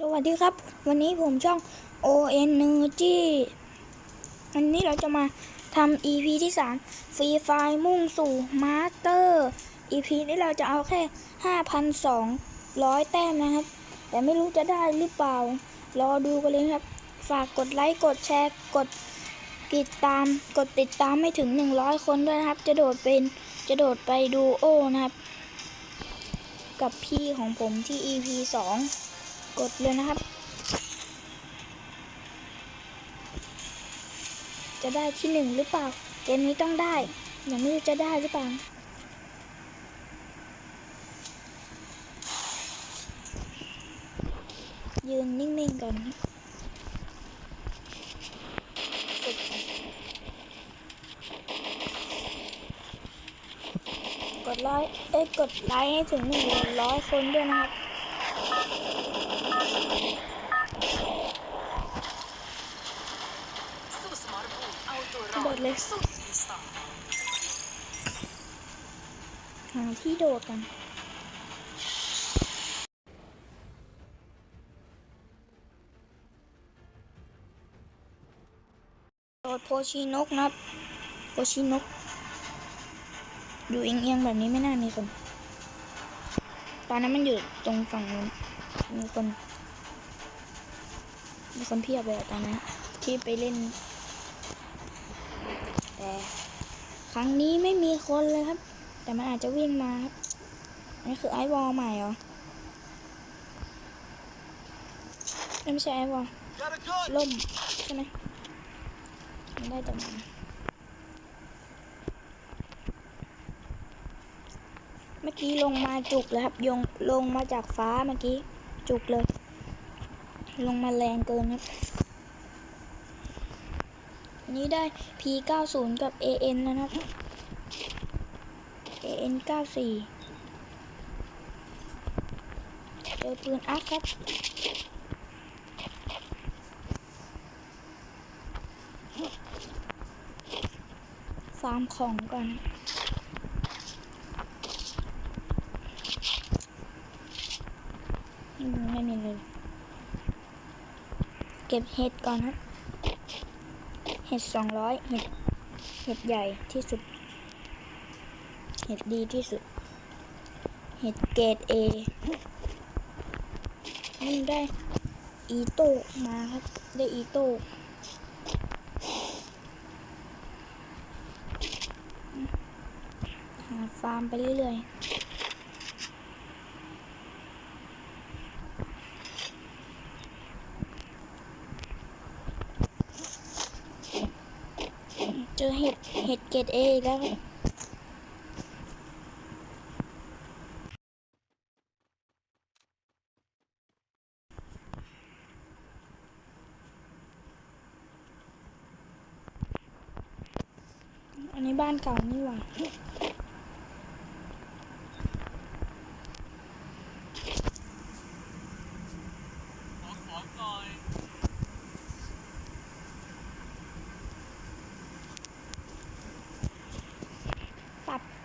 สวัสดีครับ วันนี้ผมช่อง ON Energy วันนี้เราจะมาทำ EP ที่3ฟรีไฟมุ่งสู่มาสเตอร์ EP นี้เราจะเอาแค่ 5,200 แต้มนะครับ แต่ไม่รู้จะได้หรือเปล่า รอดูกันเลยครับ ฝากกดไลค์กดแชร์กดติดตามกดติดตามไม่ถึง 100 คนด้วยนะครับ จะโดดเป็นจะโดดไปดูโอนะครับ กับพี่ของผมที่ EP 2 กดเลยนะครับ จะได้ที่หนึ่งหรือเปล่า เกมนี้ต้องได้ยังไม่รู้จะได้หรือเปล่ายืนนิ่งๆก่อนนะฝึกก่อนกดไลค์เอ้ยกดไลค์ให้ถึงหนึ่งร้อยคนด้วยนะครับ สู้สมรภูมิเอาตัวรอ โด ด ด เลยสู้ปีศาจหาที่โดดกันโดดโพชีนกนะครับโพชีนก อยู่เอียงๆแบบนี้ไม่น่ามีคนตอนนั้นมันอยู่ตรงฝั่งนู้นมีคน มีคนเพียบเลยตอนนั้นที่ไปเล่น แต่ ครั้งนี้ไม่มีคนเลยครับ แต่มันอาจจะวิ่งมาครับอันนี่คือไอวอลใหม่เหรอไม่ใช่ไอวอลล่มใช่ไหมมันได้จากไหนเมื่อกี้ลงมาจุกเลยครับยงลงมาจากฟ้าเมื่อกี้จุกเลย ลงมาแรงเกินครับ นี้ได้ P90 กับ AN แล้วนะครับ AN 94 เจอปืนอัพครับฟาร์มของก่อนไม่มีเลย เก็บเห็ดก่อนครับ ห็ดสองร้อยเห็ดเห็ดใหญ่ที่สุด เห็ดดีที่สุด เห็ดเกรดเอนี่ได้อีโต้มาครับ ได้อีโต้หาฟาร์มไปเรื่อยๆ เจอ เห็ดเกรดเอแล้วครับ อันนี้บ้านเก่านี่หว่า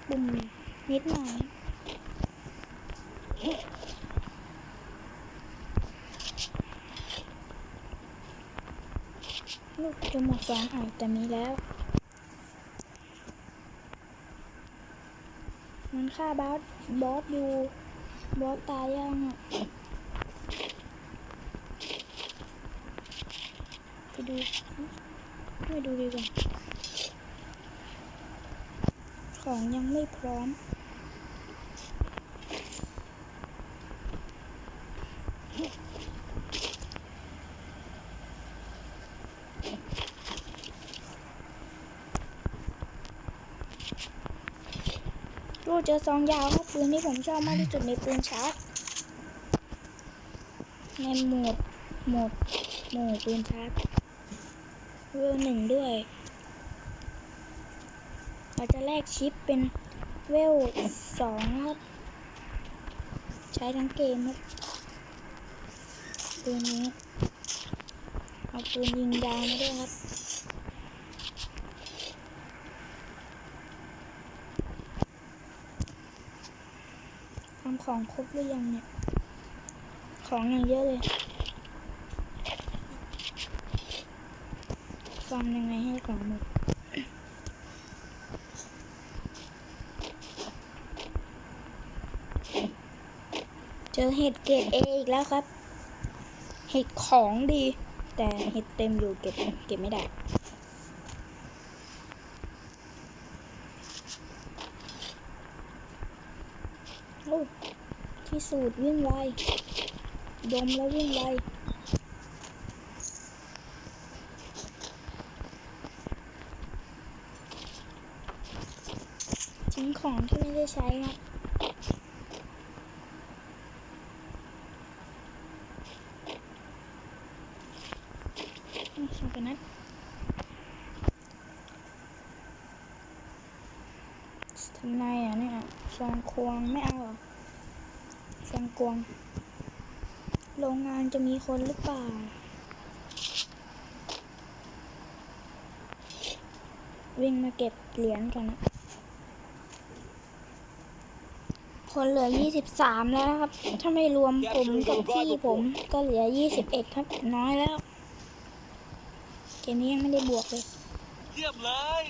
บุ่มนิดหน่อยลูกจะหมดสองหายแต่มีแล้ว มันฆ่าบอสบอสอยู่บอสตายยังอะไปดู ไม่ดูดีกว่า ของยังไม่พร้อม รูเจอซองยาวครับปืนที่ผมชอบมากที่สุดในปืนชาร์จในโหมดโหมดโหมดปืนชาร์จเวลหนึ่งด้วย เราจะแลกชิปเป็นเวลสองครับ ใช้ทั้งเกมครับปืนนี้ เอาปืนยิงดาวมด้วยครับทำของครบหรือยังเนี่ย ของอย่างเยอะเลยฟอมยังไงให้ของหมด จอเห็ดเกรดเออีกแล้วครับ เห็ดของดี แต่เห็ดเต็มอยู่เก็บเก็บไม่ได้ โอ้ที่สูตรวิ่งไว ดมแล้ววิ่งไว ทิ้งของที่ไม่ได้ใช้ครับ อืมเอาไปนัดทำไมอะเนี่ยฟองค วงไม่เอาเหรอฟองกวง โรงงานจะมีคนหรือเปล่า วิ่งมาเก็บเหรียญก่อนนะ คนเหลือ 23 แล้วครับ ถ้าไม่รวมผมกับพี่ผมก็เหลือ 21 ครับ น้อยแล้ว เกมนี้ยังไม่ได้บวกเลย เยี่ยมเลย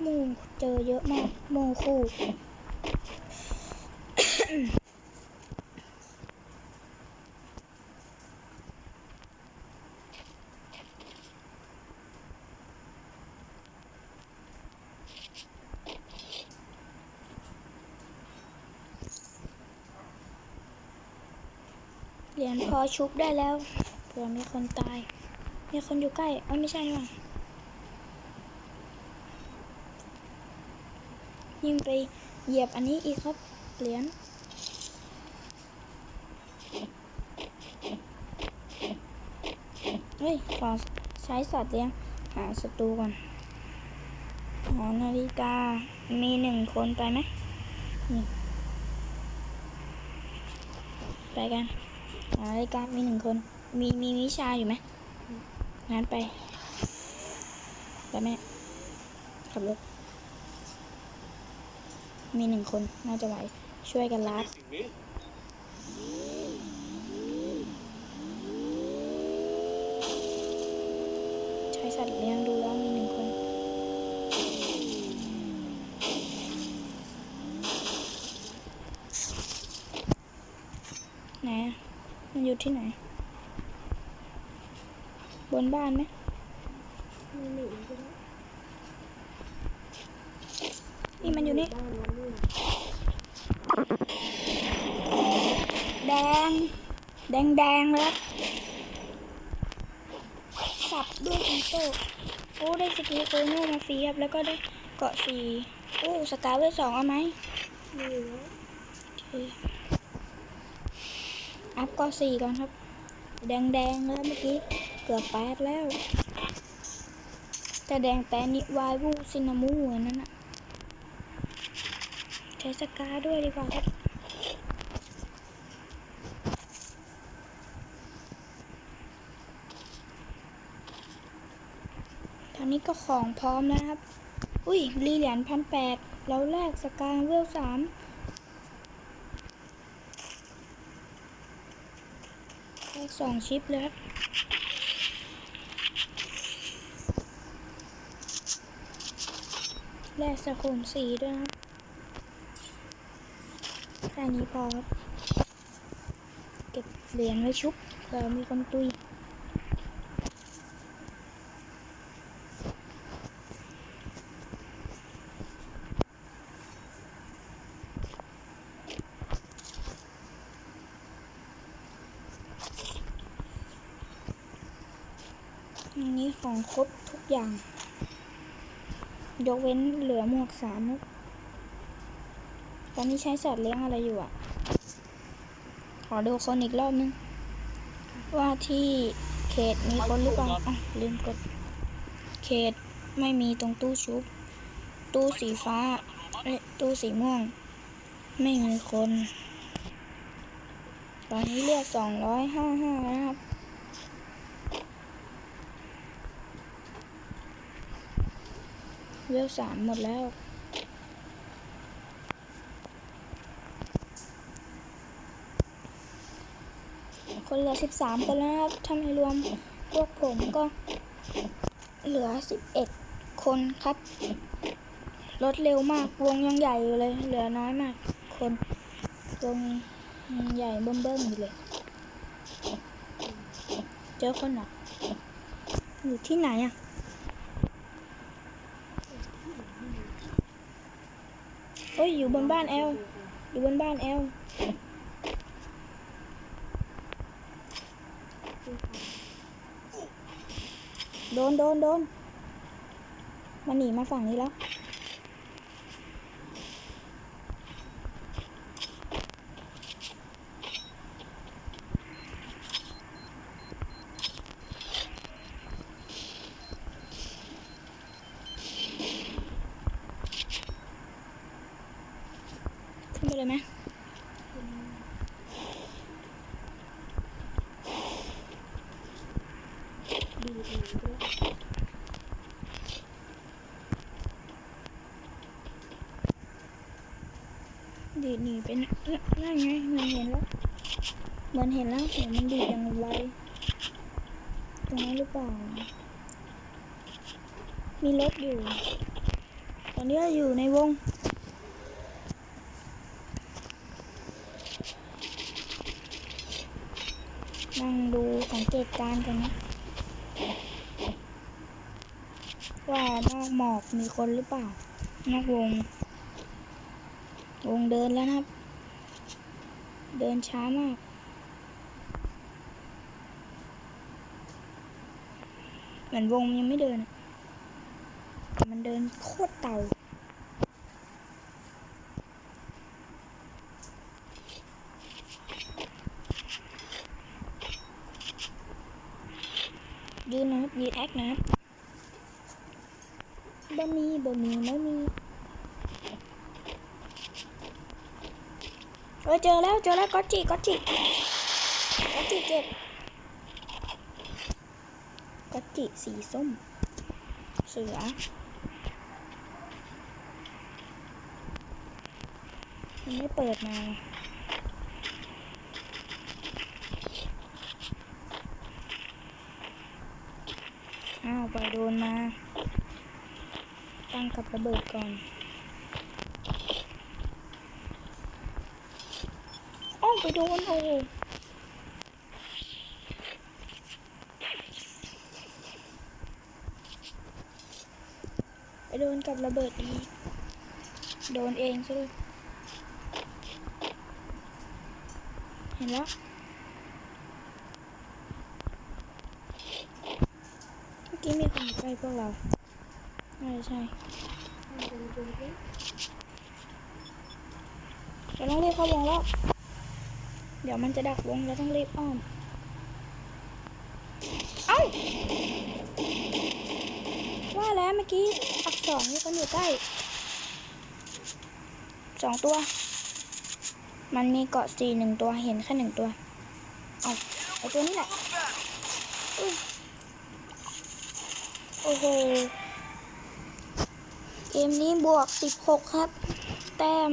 หมู เจอเยอะมากหมูคู่ เหรียญพอชุบได้แล้วเผื่อมีคนตาย มีคนอยู่ใกล้เอ้ยไม่ใช่นี่หว่า ยิ่งไปเหยียบอันนี้อีกครับ เหรียญเฮ้ยขอใช้สัตว์เลี้ยงหาศัตรูก่อนหอนาฬิกา มีหนึ่งคนไปไหม ไปกันหอนาฬิกา มีหนึ่งคน มีมีวิชาอยู่ไหมงั้นไป ไปไหมขับรถ มีหนึ่งคนน่าจะไหว ช่วยกันลัดสิ่งนี้ใช้สัตว์เลี้ยงดูแล้วมีหนึ่งคนไหนอะมันอยู่ที่ไหน บนบ้านไหมนี่มันอยู่นี่ แดง แดงแดงๆเลยครับสับด้วยอีโต้โอ้ได้สกิลโคโน่มาฟรีครับ แล้วก็ได้เกาะสีโอ้สกายเวลสองเอาไหมโอเคอัพเกาะสี่ก่อนครับ แดงแดงแล้วเมื่อกี้ เกือบแปดแล้ว แต่แดงแปดนี่วายวูซินามูอันนั้นอะ ใช้สกาด้วยดีกว่าครับตอนนี้ก็ของพร้อมแล้วนะครับ อุ้ยรีเหรียญพันแปดเราแลกสกาเวลสามแลกสองชิปเลยครับแลกสกุลสีด้วยนะครับ ค่นี้พอครับ เก็บเหรียญไว้ชุบเผื่อมีคนตุยอันนี้ของครบทุกอย่าง ยกเว้นเหลือหมวกสามครับ อนนี้ใช้สัตว์เลี้ยงอะไรอยู่อะ ขอดูคนอีกรอบนึง ว่าที่เขตมีคนหรือเปล่าอ๋อลืมกด เขตไม่มีตรงตู้ชุบ ตู้สีฟ้าเอ้ยตู้สีม่วง ไม่มีคน ตอนนี้เรียกสองร้อยห้าห้าแล้วนะครับเวลสามหมดแล้ว คนเหลือสิบสามคนแล้วนะครับถ้าไม่รวมพวกผมก็เหลือสิบเอ็ดคนครับลดเร็วมาก วงยังใหญ่อยู่เลย เหลือน้อยมาก คนวงยังใหญ่เบิ่มๆอยู่เลย เจอคนหรออยู่ที่ไหนอะเฮ้ยอยู่บนบ้านแอล อยู่บนบ้านแอล โดนโดนโดนมันหนีมาฝั่งนี้แล้ว ขึ้นไปเลยไหม ดีดหนีเป็นนั่นไงมันเห็นแล้วมันเห็นแล้วเห็นมันดีดอย่างไวตรงนั้นหรือเปล่า มีรถอยู่ ตอนนี้อยู่ในวงนั่งดูสังเกตการณ์กันนะว่านอกหมอกมีคนหรือเปล่านอกวง งเดินแล้วนะครับ เดินช้ามากเหมือนวงยังไม่เดินแต่มันเดินโคตรเต่ายืนนะครับยืนแอคนะครับบะมีบะมีบะมี เออเจอแล้วเจอแล้วก็จิก็จิก็จิเก็บก็จิสีส้ม เสือมันไม่เปิดมาอ้าวไปโดนมา ตั้งกับระเบิดก่อนอ้าว ไปโดนโอ้ไปโดนกับระเบิดอีก โดนเองซะด้วยเห็นแล้วเมื่อกี้มีคนใกล้พวกเราน่าจะใช่เราต้องรีบเข้าวงแล้ว เดี๋ยวมันจะดักวงเราต้องรีบอ้อม เอ้า ว่าแล้วเมื่อกี้ อักษรมีคนอยู่ใกล้สองตัว มันมีเกาะสี่หนึ่งตัวเห็นแค่หนึ่งตัว เอาไอตัวนี้แหละอุ๊ยโอ้โห เกมนี้บวก16ครับ แต้ม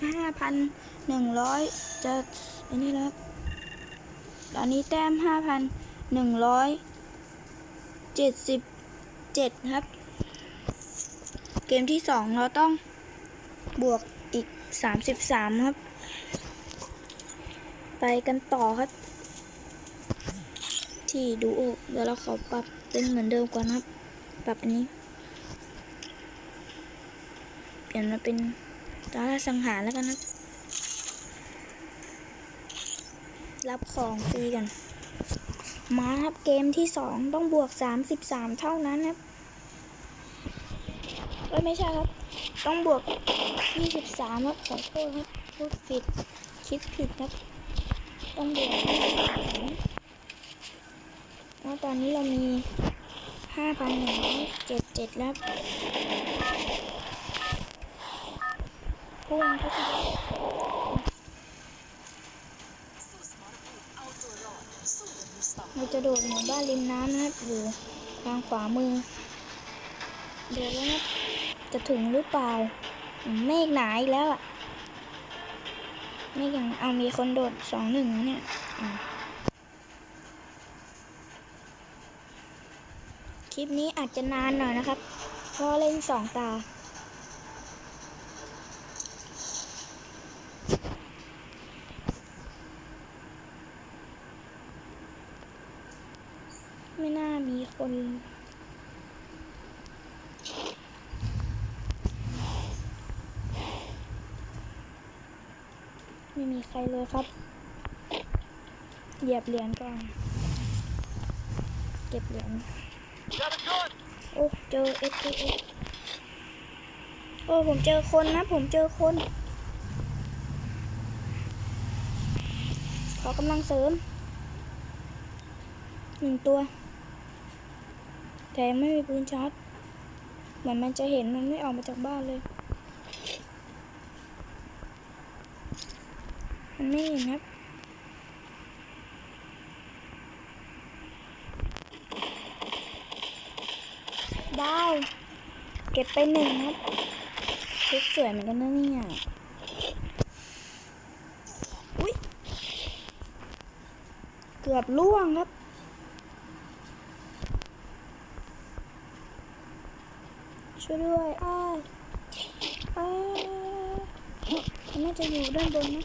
5,100จะ อันนี้แล้วครับตอนนี้แต้ม5,177ครับ เกมที่2เราต้องบวกอีก33ครับ ไปกันต่อครับ ที่ดูโอเดี๋ยวเราขอปรับเป็นเหมือนเดิมก่อนครับ ปรับอันนี้ เปลี่ยนมาเป็นตาล่าสังหารแล้วกันครับ รับของฟรีกัน มาครับเกมที่สองต้องบวก33เท่านั้นครับไม่ใช่ครับ ต้องบวก23ครับขอโทษครับพูดผิดคิดผิดครับ ต้องบวก23แล้วตอนนี้เรามีห้าพันหนึ่งเจ็ดเจ็ดแล้วพุ่งเข้าไป เราจะโดดหมู่บ้านริมน้ำนะครับอยู่ทางขวามือ เดี๋ยวนะจะถึงหรือเปล่า เมฆหนาอีกแล้วอะไม่อย่างเอามีคนโดดสองหนึ่งเนี่ยคลิปนี้อาจจะนานหน่อยนะครับ เพราะเล่นสองตา คนไม่มีใครเลยครับ เหยียบเหรียญก่อน เก็บเหรียญโอ้ เจอ x x โอ้ ผมเจอคนนะ ผมเจอคน ขอกำลังเสริมหนึ่งตัว แต่ไม่มีปืนชาร์จเหมือนมันจะเห็นมันไม่ออกมาจากบ้านเลย มันไม่เห็นครับดาวเก็บไปหนึ่งครับชุดสวยเหมือนกันนะเนี่ยอุ้ยเกือบล่วงครับ ช่วยด้วยอ้าอ้ายมันน่าจะอยู่ด้านบนนะ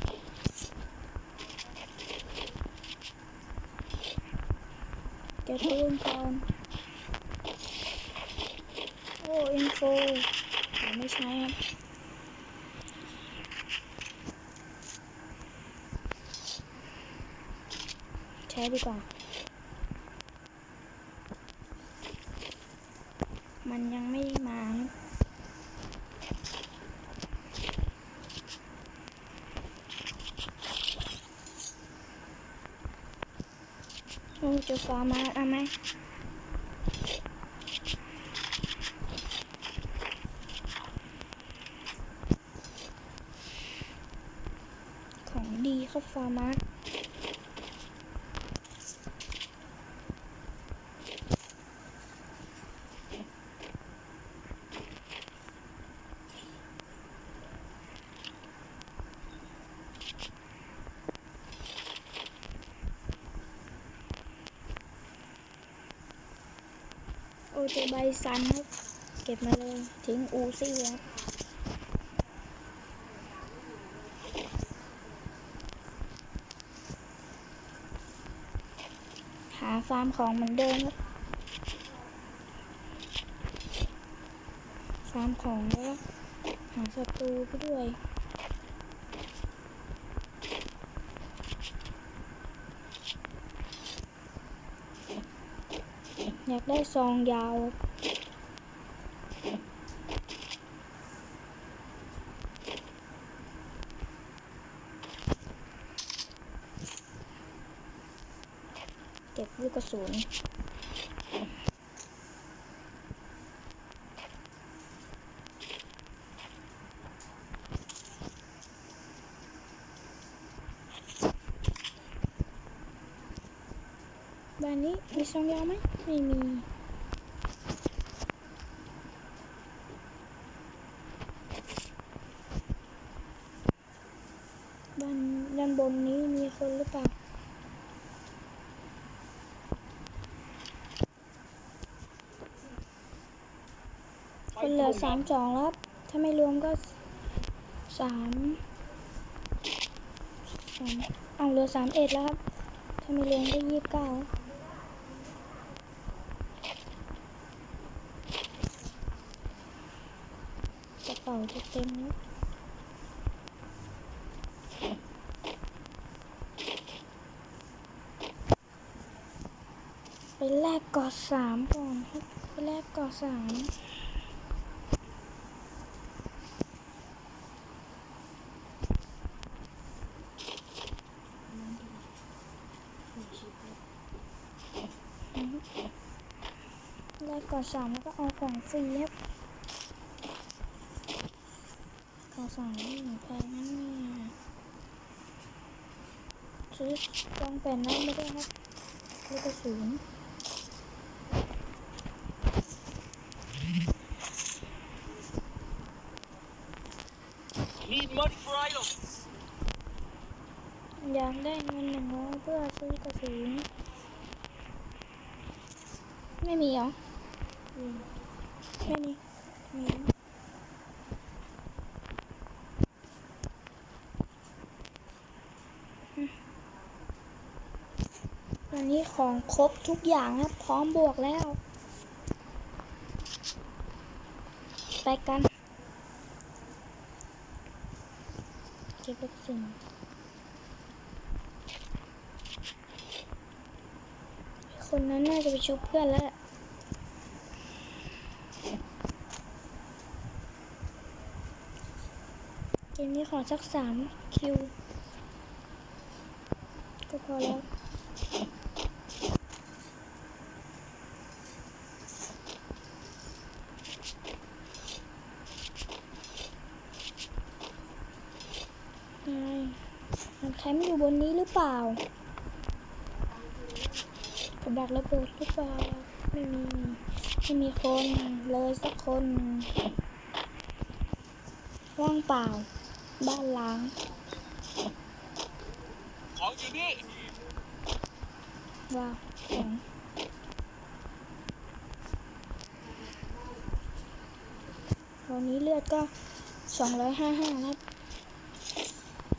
เก็บปืนก่อนโอ้อินโฟไม่ใช่ครับใช้ดีกว่า มันยังไม่มาครับโอ้เจะฟ้ามาเอาไหม ของดีครับฟาร์มาร์ โอ้เจอใบซันครับ เก็บมาเลย ทิ้งอูซี่ครับหาฟาร์มของเหมือนเดิมครับฟาร์มของแล้วหาศัตรูไปด้วย อยากได้ซองยาว เก็บลูกกระสุนบ้านนี้มีซองยาวไหม ไม่มีบ้านด้านบนนี้มีคนหรือเปล่าคนเหลือสามสองแล้ว ถ้าไม่รวมก็สามสามเอาเหลือสามเอ็ดแล้วครับ ถ้าไม่รวมก็ยี่สิบเก้ากระ เป๋าจะเต็มแล้วไปแลกกอดสามก่อนครับไปแลกกอดสามแลกก่อนสามแล้วก็เอาของฟรีครับ ก่อนสามนี่แพงนั่นเนี่ยซื้อกองแผ่นนั้นไม่ได้ครับลูกกระสุนอยากได้เงินหนึ่งร้อยเพื่อซื้อกระสุนไม่มีเหรอแค่นี้มีอืมวันนี้ ของครบทุกอย่างครับพร้อมบวกแล้ว ไปกัน เก็บลูกศิษย์คนนั้นน่าจะไปชุบเพื่อนแล้วเกมนี้ขอสักสามคิว ก็พอแล้ว ไงมันใครไม่อยู่บนนี้หรือ เปล่ากับดักระเบิดหรือเปล่าไม่มีไม่มีคนเลยสักคนว่างเปล่า บ้านล้างของอยู่นี่ว้าวของวันนี้เลือดก็255นะครับ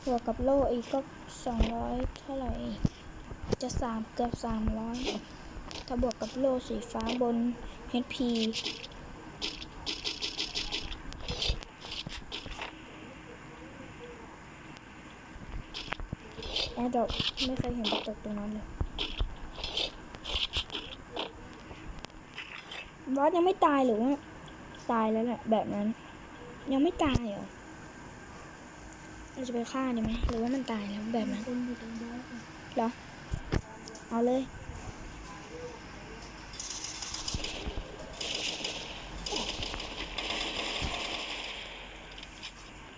บวกกับโล่อีกก็ 200เท่าไหร่ จะสามเกือบ300ถ้าบวกกับโลสีฟ้าบน HP แอดดอกไม่เคยเห็นกระจกตรงนั้นเลยบอสยังไม่ตายหรือว่าตายแล้วแหละแบบนั้น ยังไม่ตายเหรอ เราจะไปฆ่าดีไหมหรือว่ามันตายแล้วแบบนั้นเหรอ เอาเลย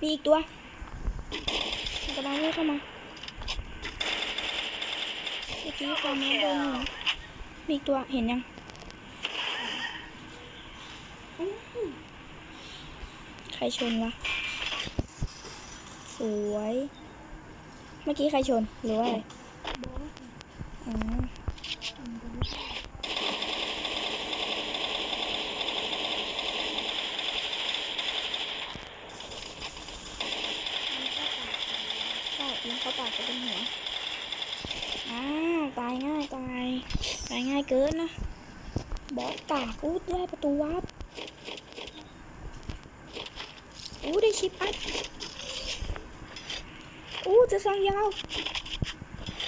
มีอีกตัวกำลังวิ่งเข้ามาเมื่อกี้ความน้ำโดนมีอีกตัวเห็นยังใครชนวะ วย เมื่อกี้ใครชนหรือว่าอะไรบอสอะอ๋อมันจะไม่ได้ใช่แล้วเขาปากจะเป็นหัวอ้าวตายง่ายตายตายง่ายเกินนะ บอสกากอู้ได้ประตูวับอู้ได้ชิปอัพ อู้จะสร้างยาว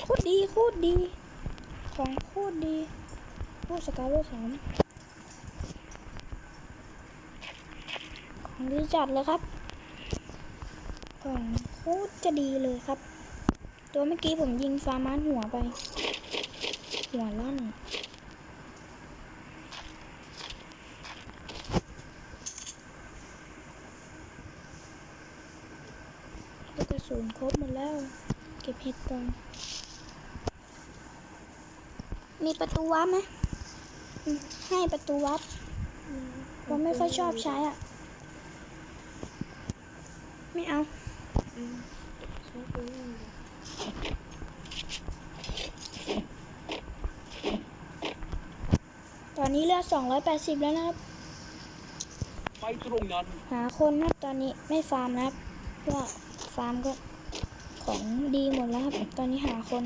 โคตรดีโคตรดี ของโคตรดีโอ้สกายเวอร์สามของดีจัดเลยครับของโคตรจะดีเลยครับ ตัวเมื่อกี้ผมยิงฟาร์มานหัวไป หัวล่อน กกระสุนครบหมดแล้ว เก็บเห็ดก่อนมีประตูวับไหมอืมให้ประตูวับผมไม่ค่อยชอบใช้อะ ไม่เอาอืมใช้ตัวนี้เลยตอนนี้เลือด280 แล้วนะครับ ไปตรงนั้น หาคนนะครับตอนนี้ไม่ฟาร์มนะครับเพราะว่า ฟาร์มก็ของดีหมดแล้วครับ ตอนนี้หาคน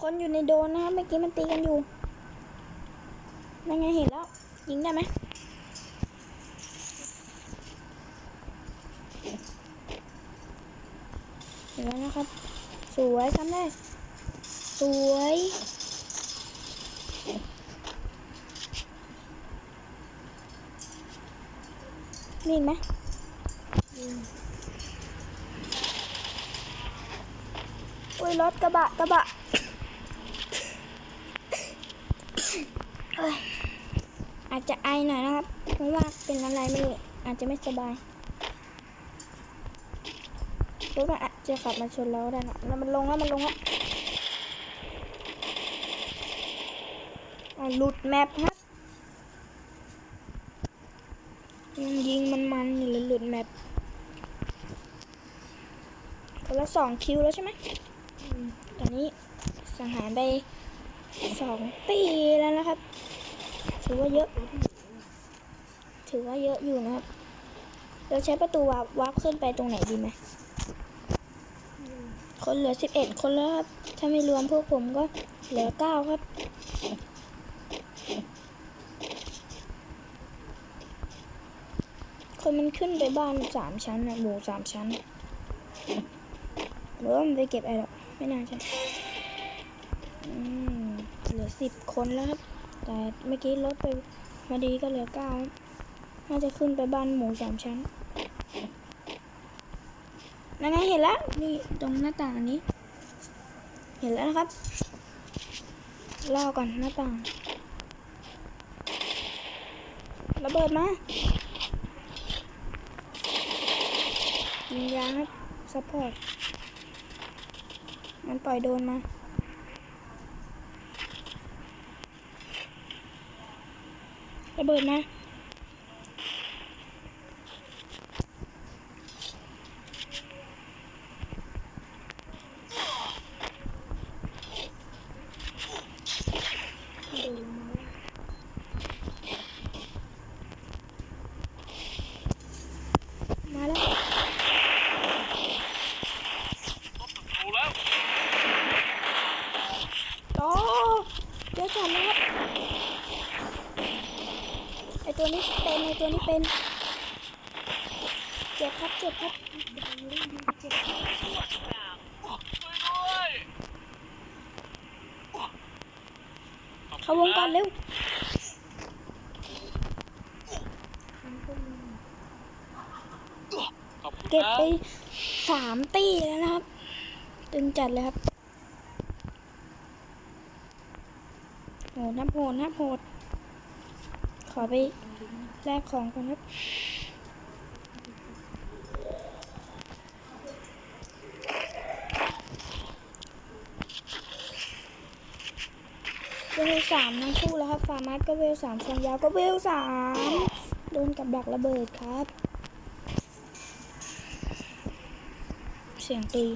คนอยู่ในโดนนะครับเมื่อกี้มันตีกันอยู่นั่นไงเห็นแล้ว ยิงได้ไหม เห็น แล้วนะครับ สวยทำได้ สวยนี่ไหมอุ้ยรถกระบะกระบะเอ้ยอาจจะไอหน่อยนะครับ เพราะว่าเป็นอะไรไม่รู้อาจจะไม่สบาย รถมันอาจจะขับมาชนเราได้นะแล้วมันลงแล้วมันลงแล้วอะหลุดแมปครับยังมันหรือยู่เลยหลุดแมปคนละสองคิวแล้วใช่ไหมตอนนี้สังหารไปสองตีแล้วนะครับ ถือว่าเยอะ ถือว่าเยอะอยู่นะครับ เราใช้ประตูวาร์ปขึ้นไปตรงไหนดีไหม คนเหลือสิบเอ็ดคนแล้วครับ ถ้าไม่รวมพวกผมก็เหลือเก้าครับ คนมันขึ้นไปบ้านสามชั้นนะหมู่สามชั้นหรือว่ามันไปเก็บอะไรหรอกไม่น่าใช่อืมเหลือสิบคนแล้วครับ แต่เมื่อกี้ลดไปมาดีก็เหลือเก้าน่าจะขึ้นไปบ้านหมู่สามชั้น นั่นไงเห็นแล้วนี่ตรงหน้าต่างนี้ เห็นแล้วนะครับรอก่อนหน้าต่างระเบิดมายิงยางครับซัพพอร์ตมันปล่อยโดนมาระเบิดมา เดินลงมาแล้ว มาแล้ว ดูแล้ว โอ้เดี๋ยวจัดนะครับไอตัวนี้เป็นไอตัวนี้ เป็นเจ็บครับเจ็บครับดังเล่นดีเจ็บช่วยด้วยเข้าวงก่อนเร็วทั้งต้นขอบคุณเก็บนะไปสามตีแล้วนะครับ ตึงจัดเลยครับโหนับโหดนับโหดขอไป แลกของก่อนครับเวลสามทั้งคู่แล้วครับฟาร์มัสก็เวลสามทรงยาวก็เวลสามโดนกับดักระเบิดครับ เสียงตี